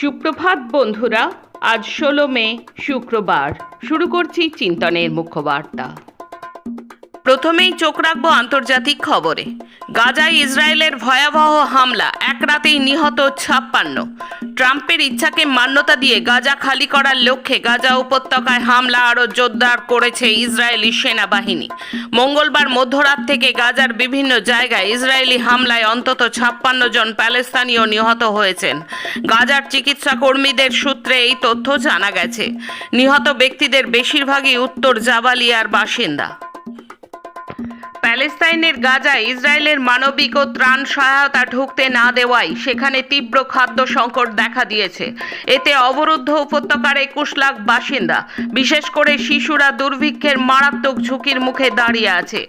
সুপ্রভাত বন্ধুরা আজ ষোলো মে শুক্রবার। শুরু করছি চিন্তনের মুখ্য বার্তা। প্রথমেই চোখ রাখব আন্তর্জাতিক খবরে। গাজায় ইসরায়েলের ভয়াবহ হামলা, এক রাতেই নিহত ছাপ্পান্ন। ট্রাম্পের ইচ্ছাকে মান্যতা দিয়ে গাজা খালি করার লক্ষ্যে গাজা উপত্যকায় হামলা আরও জোরদার করেছে ইসরায়েলি সেনাবাহিনী। মঙ্গলবার মধ্যরাত থেকে গাজার বিভিন্ন জায়গায় ইসরায়েলি হামলায় অন্তত ছাপ্পান্ন জন প্যালেস্তানীয় নিহত হয়েছেন। গাজার চিকিৎসা কর্মীদের সূত্রে এই তথ্য জানা গেছে। নিহত ব্যক্তিদের বেশিরভাগই উত্তর জাবালিয়ার বাসিন্দা। প্যালেস্তাইনের গাজায় ইসরায়েলের মানবিক ও ত্রাণ সহায়তা ঢুকতে না দেওয়ায় সেখানে তীব্র খাদ্য সংকট দেখা দিয়েছে। এতে অবরুদ্ধ উপত্যকার একুশ লাখ বাসিন্দা, বিশেষ করে শিশুরা দুর্ভিক্ষের মারাত্মক ঝুঁকির মুখে দাঁড়িয়ে আছে।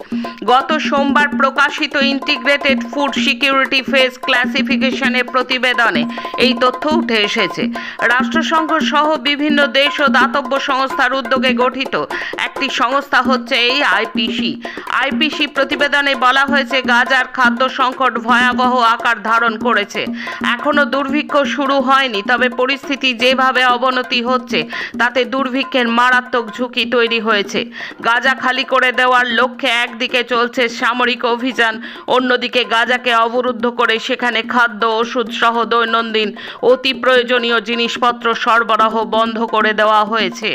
গত সোমবার প্রকাশিত ইন্টিগ্রেটেড ফুড সিকিউরিটি ফেজ ক্লাসিফিকেশনের প্রতিবেদনে এই তথ্য উঠে এসেছে। রাষ্ট্রসংঘ সহ বিভিন্ন দেশ ও দাতব্য সংস্থার উদ্যোগে গঠিত একটি সংস্থা হচ্ছে এই আইপিসি। আইপিসি প্রতিবেদনে বলা হয়েছে, গাজার খাদ্য সংকট ভয়াবহ আকার ধারণ করেছে। এখনও দুর্ভিক্ষ শুরু হয়নি, তবে পরিস্থিতি যেভাবে অবনতি হচ্ছে, তাতে দুর্ভিক্ষের মারাত্মক ঝুঁকি তৈরি হয়েছে। গাজা খালি করে দেওয়ার লক্ষ্যে একদিকে চলছে সামরিক অভিযান, অন্যদিকে গাজাকে অবরুদ্ধ করে সেখানে খাদ্য, ওষুধ সহ দৈনন্দিন অতি প্রয়োজনীয় জিনিসপত্র সরবরাহ বন্ধ করে দেওয়া হয়েছে।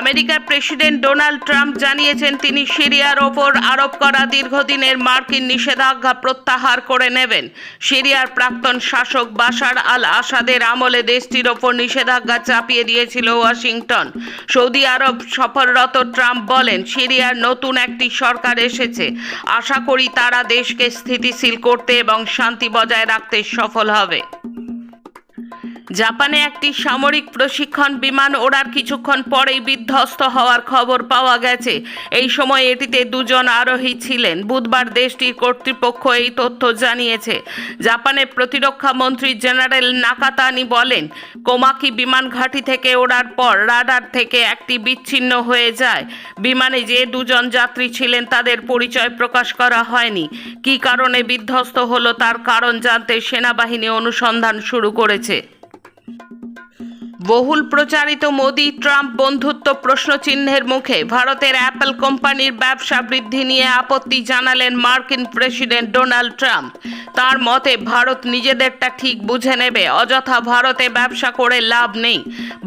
আমেরিকার প্রেসিডেন্ট ডোনাল্ড ট্রাম্প জানিয়েছেন তিনি সিরিয়ার ওপর আরোপ করা দীর্ঘদিনের মার্কিন নিষেধাজ্ঞা প্রত্যাহার করে নেবেন। সিরিয়ার প্রাক্তন শাসক বাশার আল আসাদের আমলে দেশটির ওপর নিষেধাজ্ঞা চাপিয়ে দিয়েছিল ওয়াশিংটন। সৌদি আরব সফররত ট্রাম্প বলেন, সিরিয়ার নতুন একটি সরকার এসেছে। আশা করি তারা দেশকে স্থিতিশীল করতে এবং শান্তি বজায় রাখতে সফল হবে। জাপানে একটি সামরিক প্রশিক্ষণ বিমান ওড়ার কিছুক্ষণ পরেই বিধ্বস্ত হওয়ার খবর পাওয়া গেছে। এই সময় এটিতে দুজন আরোহী ছিলেন। বুধবার দেশটির কর্তৃপক্ষ এই তথ্য জানিয়েছে। জাপানের প্রতিরক্ষা মন্ত্রী জেনারেল নাকাতানি বলেন, কোমাকি বিমান ঘাঁটি থেকে ওড়ার পর রাডার থেকে একটি বিচ্ছিন্ন হয়ে যায়। বিমানে যে দুজন যাত্রী ছিলেন তাদের পরিচয় প্রকাশ করা হয়নি। কী কারণে বিধ্বস্ত হলো তার কারণ জানতে সেনাবাহিনী অনুসন্ধান শুরু করেছে। বহুল প্রচারিত মোদি ট্রাম্প বন্ধুত্ব প্রশ্নচিহ্নের মুখে ভারতের অ্যাপল কোম্পানির ব্যবসা বৃদ্ধি নিয়ে আপত্তি জানালেন মার্কিন প্রেসিডেন্ট ডোনাল্ড ট্রাম্প। তার মতে, ভারত নিজেদেরটা ঠিক বুঝে নেবে, অযথা ভারতে ব্যবসা করে লাভ নেই।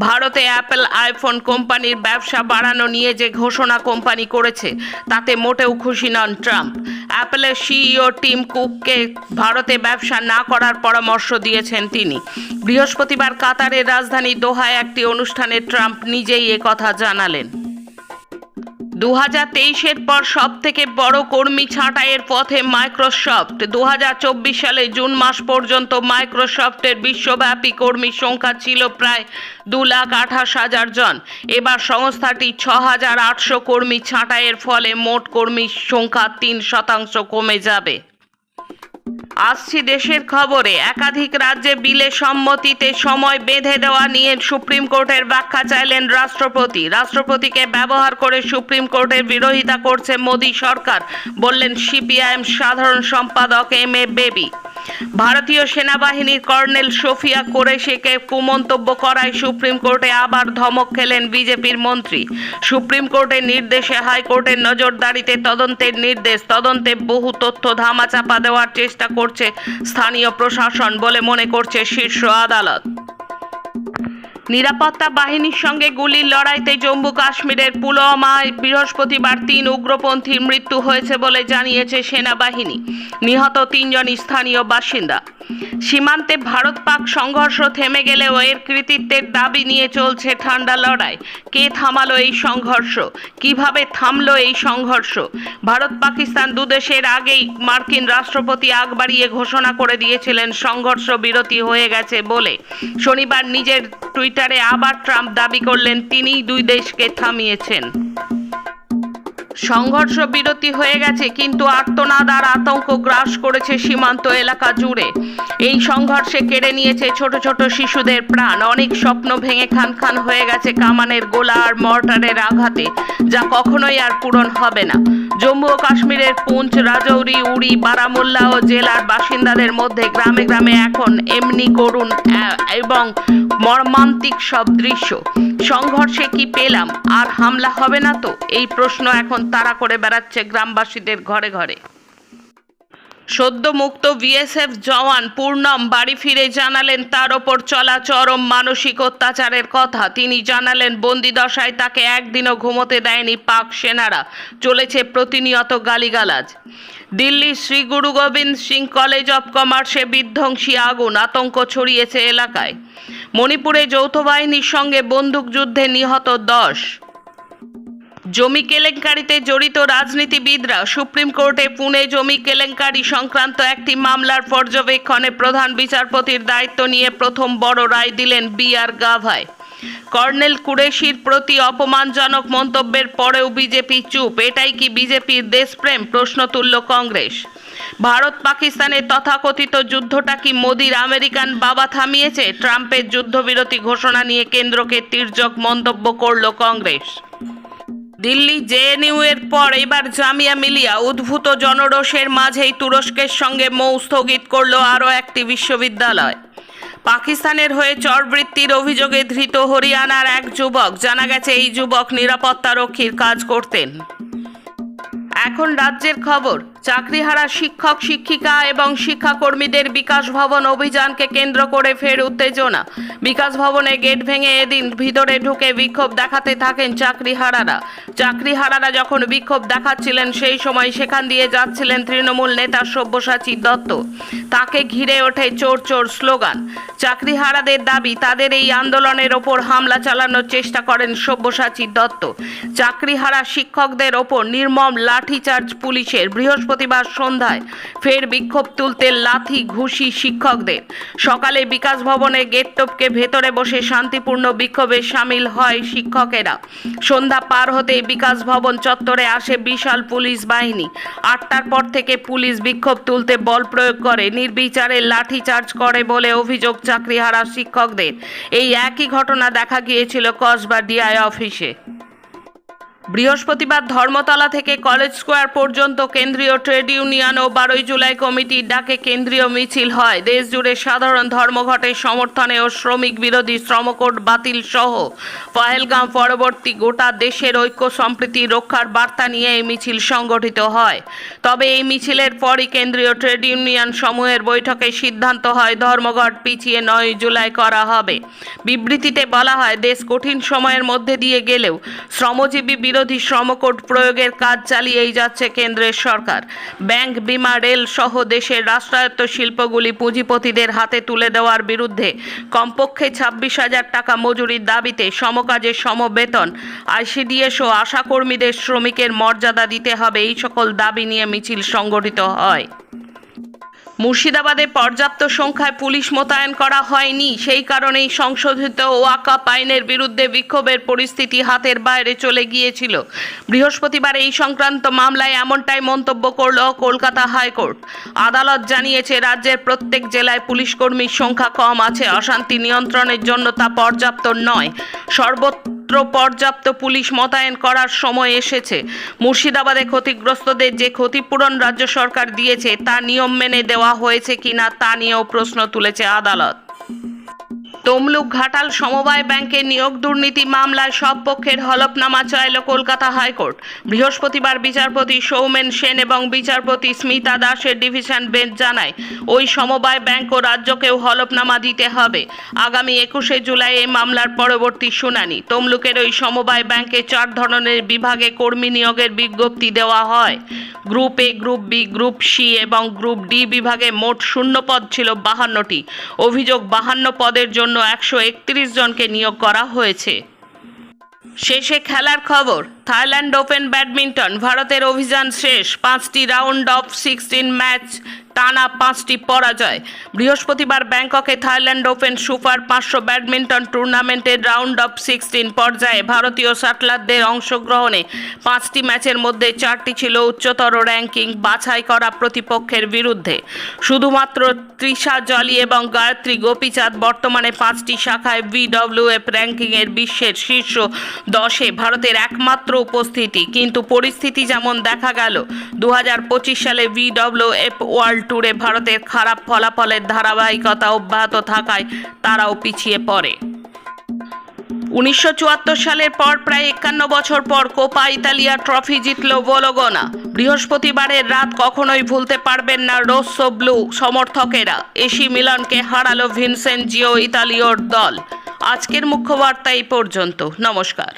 ভারতে অ্যাপল, আইফোন কোম্পানির ব্যবসা বাড়ানো নিয়ে যে ঘোষণা কোম্পানি করেছে, তাতে মোটেও খুশি নন ট্রাম্প। অ্যাপলের সিইও টিম কুককে ভারতে ব্যবসা না করার পরামর্শ দিয়েছেন তিনি। বৃহস্পতিবার কাতারের রাজধানী দোহায় একটি অনুষ্ঠানে ট্রাম্প নিজেই কথা জানালেন। দু হাজার তেইশের পর সব থেকে বড় কর্মী ছাঁটাইয়ের পথে মাইক্রোসফট। দু হাজার চব্বিশ সালে জুন মাস পর্যন্ত মাইক্রোসফটের বিশ্বব্যাপী কর্মীর সংখ্যা ছিল প্রায় দু লাখ আঠাশ হাজার জন। এবার সংস্থাটি ছ হাজার আটশো কর্মী ছাঁটাইয়ের ফলে মোট কর্মীর সংখ্যা তিন শতাংশ কমে যাবে। আসছি দেশের খবরে। একাধিক রাজ্যে বিলে সম্মতিতে সময় বেঁধে দেওয়া নিয়ে সুপ্রিম কোর্টের ব্যাখ্যা চাইলেন রাষ্ট্রপতি। রাষ্ট্রপতিকে ব্যবহার করে সুপ্রিম কোর্টের বিরোধিতা করছে মোদী সরকার, বললেন সিপিআইএম সাধারণ সম্পাদক এম এ বেবি। ভারতীয় সেনাবাহিনীর কর্নেল সোফিয়া কোরেশিকে কুমন্তব্য করায় সুপ্রিম কোর্টে আবার ধমক খেলেন বিজেপির মন্ত্রী। সুপ্রিম কোর্টের নির্দেশে হাইকোর্টের নজরদারিতে তদন্তের নির্দেশ। তদন্তে বহু তথ্য ধামাচাপা দেওয়ার চেষ্টা করছে স্থানীয় প্রশাসন বলে মনে করছে শীর্ষ আদালত। নিরাপত্তা বাহিনীর সঙ্গে গুলির লড়াইতে জম্মু কাশ্মীরের পুলওয়ামায় বৃহস্পতিবার তিন উগ্রপন্থীর মৃত্যু হয়েছে বলে জানিয়েছে সেনাবাহিনী। নিহত তিনজন স্থানীয় বাসিন্দা। সীমান্তে ভারত পাক সংঘর্ষ থেমে গেলেও এর কৃতিত্বের দাবি নিয়ে চলছে ঠান্ডা লড়াই। কে থামালো এই সংঘর্ষ? কীভাবে থামলো এই সংঘর্ষ? ভারত পাকিস্তান দুদেশের আগেই মার্কিন রাষ্ট্রপতি আগ বাড়িয়ে ঘোষণা করে দিয়েছিলেন, সংঘর্ষ বিরতি হয়ে গেছে বলে। শনিবার নিজের টুইটারে আবার ট্রাম্প দাবি করলেন তিনিই দুই দেশকে থামিয়েছেন। সংঘর্ষ বিরতি হয়ে গেছে কিন্তু আর্তনাদ আর আতঙ্ক গ্রাস করেছে সীমান্ত এলাকা জুড়ে। এই সংঘর্ষে কেড়ে নিয়েছে ছোট ছোট শিশুদের প্রাণ। অনেক স্বপ্ন ভেঙে খান খান হয়ে গেছে কামানের গোলা আর মর্টারের আঘাতে যা কখনোই আর পূরণ হবে না। জম্মু ও কাশ্মীরের পুঞ্চ রাজৌরি উড়ি বারামুল্লা ও জেলার বাসিন্দাদের মধ্যে গ্রামে গ্রামে এখন এমনি আহ, এবং মর্মান্তিক সব দৃশ্য। সংঘর্ষে কি পেলাম? আর হামলা হবে না তো? এই প্রশ্ন এখন তাড়া করে বেড়াচ্ছে গ্রামবাসীদের ঘরে ঘরে। সদ্য মুক্ত বিএসএফ জওয়ান পূর্ণম বাড়ি ফিরে জানালেন তার ওপর চলা চরম মানসিক অত্যাচারের কথা। তিনি জানালেন বন্দিদশায় তাকে একদিনও ঘুমোতে দেয়নি পাক সেনারা। চলেছে প্রতিনিয়ত গালিগালাজ। দিল্লির শ্রী গুরু গোবিন্দ সিং কলেজ অফ কমার্সে বিধ্বংসী আগুন, আতঙ্ক ছড়িয়েছে এলাকায়। মণিপুরে যৌথ বাহিনীর সঙ্গে বন্দুকযুদ্ধে নিহত দশ। জমি কেলেঙ্কারিতে জড়িত রাজনীতিবিদরা সুপ্রিম কোর্টে পুনে জমি কেলেঙ্কারি সংক্রান্ত একটি মামলার পর্যবেক্ষণে প্রধান বিচারপতির দায়িত্ব নিয়ে প্রথম বড় রায় দিলেন বি আর গাভায় কর্নেল কুরেশির প্রতি অপমানজনক মন্তব্যের পরেও বিজেপি চুপ। এটাই কি বিজেপির দেশপ্রেম? প্রশ্ন তুলল কংগ্রেস। ভারত পাকিস্তানের তথাকথিত যুদ্ধটা কি মোদির আমেরিকান বাবা থামিয়েছে? ট্রাম্পের যুদ্ধবিরতি ঘোষণা নিয়ে কেন্দ্রকে তির্যক মন্তব্য করল কংগ্রেস। দিল্লি জেএনইউ এর পর এবার জামিয়া মিলিয়া উদ্ভূত জনরোষের মাঝেই তুরস্কের সঙ্গে মৌ স্থগিত করল আরও একটি বিশ্ববিদ্যালয়। পাকিস্তানের হয়ে চরবৃত্তির অভিযোগে ধৃত হরিয়ানার এক যুবক, জানা গেছে এই যুবক নিরাপত্তারক্ষীর কাজ করতেন। এখন রাজ্যের খবর চাকরিহারা শিক্ষক, শিক্ষিকা এবং শিক্ষাকর্মীদের বিকাশ ভবন অভিযানকে কেন্দ্র করে ফের উত্তেজনা। বিকাশ ভবনে গেট ভেঙে এদিন ভিতরে ঢুকে বিক্ষোভ দেখাতে থাকেন চাকরিহারারা। চাকরিহারারা যখন বিক্ষোভ দেখাচ্ছিলেন, সেই সময় সেখান দিয়ে যাচ্ছিলেন তৃণমূল নেতা সব্যসাচী দত্ত। তাকে ঘিরে ওঠে চোর চোর স্লোগান। চাকরিহারাদের দাবি, তাদের এই আন্দোলনের ওপর হামলা চালানোর চেষ্টা করেন সব্যসাচী দত্ত। চাকরিহারা শিক্ষকদের ওপর নির্মম লাঠিচার্জ পুলিশের। বৃহস্পতিবার সন্ধ্যায় ফের বিক্ষোভ তুলতে লাথি ঘুষি শিক্ষকদের। সকালে বিকাশ ভবনে গেট টপকে ভেতরে বসে শান্তিপূর্ণ বিক্ষোভে সামিল হয় শিক্ষকেরা। সন্ধ্যা পার হতেই বিকাশ ভবন চত্বরে আসে বিশাল পুলিশ বাহিনী। আটটার পর থেকে পুলিশ বিক্ষোভ তুলতে বল প্রয়োগ করে, নির্বিচারে লাঠিচার্জ করে বলে অভিযোগ চাকরিহারা শিক্ষকদের। এই একই ঘটনা দেখা গিয়েছিল কসবা ডিআই অফিসে। বৃহস্পতিবার ধর্মতলা থেকে কলেজ স্কোয়ার পর্যন্ত কেন্দ্রীয় ট্রেড ইউনিয়ন ও বারোই জুলাই কমিটির ডাকে কেন্দ্রীয় মিছিল হয়। দেশ জুড়ে সাধারণ ধর্মঘটের সমর্থনে ও শ্রমিক বিরোধী শ্রমকোড বাতিল সহ পহেলগাঁও পরবর্তী গোটা দেশের ঐক্য সম্প্রীতি রক্ষার বার্তা নিয়ে এই মিছিল সংগঠিত হয়। তবে এই মিছিলের পরই কেন্দ্রীয় ট্রেড ইউনিয়ন সমূহের বৈঠকে সিদ্ধান্ত হয়, ধর্মঘট পিছিয়ে নয় জুলাই করা হবে। বিবৃতিতে বলা হয়, দেশ কঠিন সময়ের মধ্যে দিয়ে গেলেও শ্রমজীবী বিরোধী শ্রমকোড প্রয়োগের কাজ চালিয়েই যাচ্ছে কেন্দ্রের সরকার। ব্যাংক, বিমা, রেল সহ দেশের রাষ্ট্রায়ত্ত শিল্পগুলি পুঁজিপতিদের হাতে তুলে দেওয়ার বিরুদ্ধে কমপক্ষে ছাব্বিশ হাজার টাকা মজুরির দাবিতে সমকাজে সমবেতন। আইসিডিএস ও আশাকর্মীদের শ্রমিকের মর্যাদা দিতে হবে, এই সকল দাবি নিয়ে মিছিল সংগঠিত হয়। মুর্শিদাবাদে পর্যাপ্ত সংখ্যায় পুলিশ মোতায়েন করা হয়নি। সেই কারণেই সংশোধিত ওয়াকা আইনের বিরুদ্ধে বিক্ষোভের পরিস্থিতি হাতের বাইরে চলে গিয়েছিল। বৃহস্পতিবার এই সংক্রান্ত মামলায় এমনটাই মন্তব্য করল কলকাতা হাইকোর্ট। আদালত জানিয়েছে, রাজ্যের প্রত্যেক জেলায় পুলিশকর্মীর সংখ্যা কম আছে, অশান্তি নিয়ন্ত্রণের জন্য তা পর্যাপ্ত নয়। সর্বত্র পর্যাপ্ত পুলিশ মোতায়েন করার সময় এসেছে। মুর্শিদাবাদে ক্ষতিগ্রস্তদের যে ক্ষতিপূরণ রাজ্য সরকার দিয়েছে, তা নিয়ম মেনে দেওয়া হয়েছে কিনা তা নিয়েও প্রশ্ন তুলেছে আদালত। তমলুক ঘাটাল সমবায় ব্যাংকের নিয়োগ দুর্নীতি মামলায় সব পক্ষের হলফনামা চাইল কলকাতা হাইকোর্ট। বৃহস্পতিবার বিচারপতি সৌমেন সেন এবং বিচারপতি স্মিতা দাসের ডিভিশন বেঞ্চ জানায়, ওই সমবায় ব্যাংক ও রাজ্যকেও হলফনামা দিতে হবে। আগামী একুশে জুলাই এই মামলার পরবর্তী শুনানি। তমলুকের ওই সমবায় ব্যাংকে চার ধরনের বিভাগে কর্মী নিয়োগের বিজ্ঞপ্তি দেওয়া হয়। Group A, group B, group C এবং গ্রুপ ডি বিভাগে মোট শূন্য পদ ছিল বাহান্নটি। অভিযোগ বাহান্ন পদের জন্য একশো একত্রিশ জনকে নিয়োগ করা হয়েছে। শেষে খেলার খবর। থাইল্যান্ড ওপেন ব্যাডমিন্টন, ভারতের অভিযান শেষ। পাঁচটি রাউন্ড অফ সিক্সটিন ম্যাচ, টানা পাঁচটি পরাজয়। বৃহস্পতিবার ব্যাংককে থাইল্যান্ড ওপেন সুপার পাঁচশো ব্যাডমিন্টন টুর্নামেন্টের রাউন্ড অফ সিক্সটিন পর্যায়ে ভারতীয় শাটলারদের অংশগ্রহণে পাঁচটি ম্যাচের মধ্যে চারটি ছিল উচ্চতর র্যাঙ্কিং বাছাই করা প্রতিপক্ষের বিরুদ্ধে। শুধুমাত্র তৃষা জলি এবং গায়ত্রী গোপীচাঁদ বর্তমানে পাঁচটি শাখায় বিডব্লিউএফ র্যাঙ্কিংয়ের বিশ্বের শীর্ষ দশে। ভারতের একমাত্র উপস্থিতি, কিন্তু পরিস্থিতি যেমন দেখা গেল দু হাজার পঁচিশ সালে বিডব্লিউএফ ওয়ার্ল্ড ট্যুরে ভারতের খারাপ ফলাফলের ধারাবাহিকতা অব্যাহত থাকায় তারাও পিছিয়ে পড়ে। উনিশশো চুয়াত্তর সালের পর প্রায় একান্ন বছর পর কোপা ইতালিয়া ট্রফি জিতল বোলোগনা। বৃহস্পতিবারের রাত কখনোই ভুলতে পারবেন না রোসো ব্লু সমর্থকেরা। এসি মিলনকে হারালো ভিনসেন্ট জিও ইতালিওর দল। আজকের মুখ্য বার্তা এই পর্যন্ত। নমস্কার।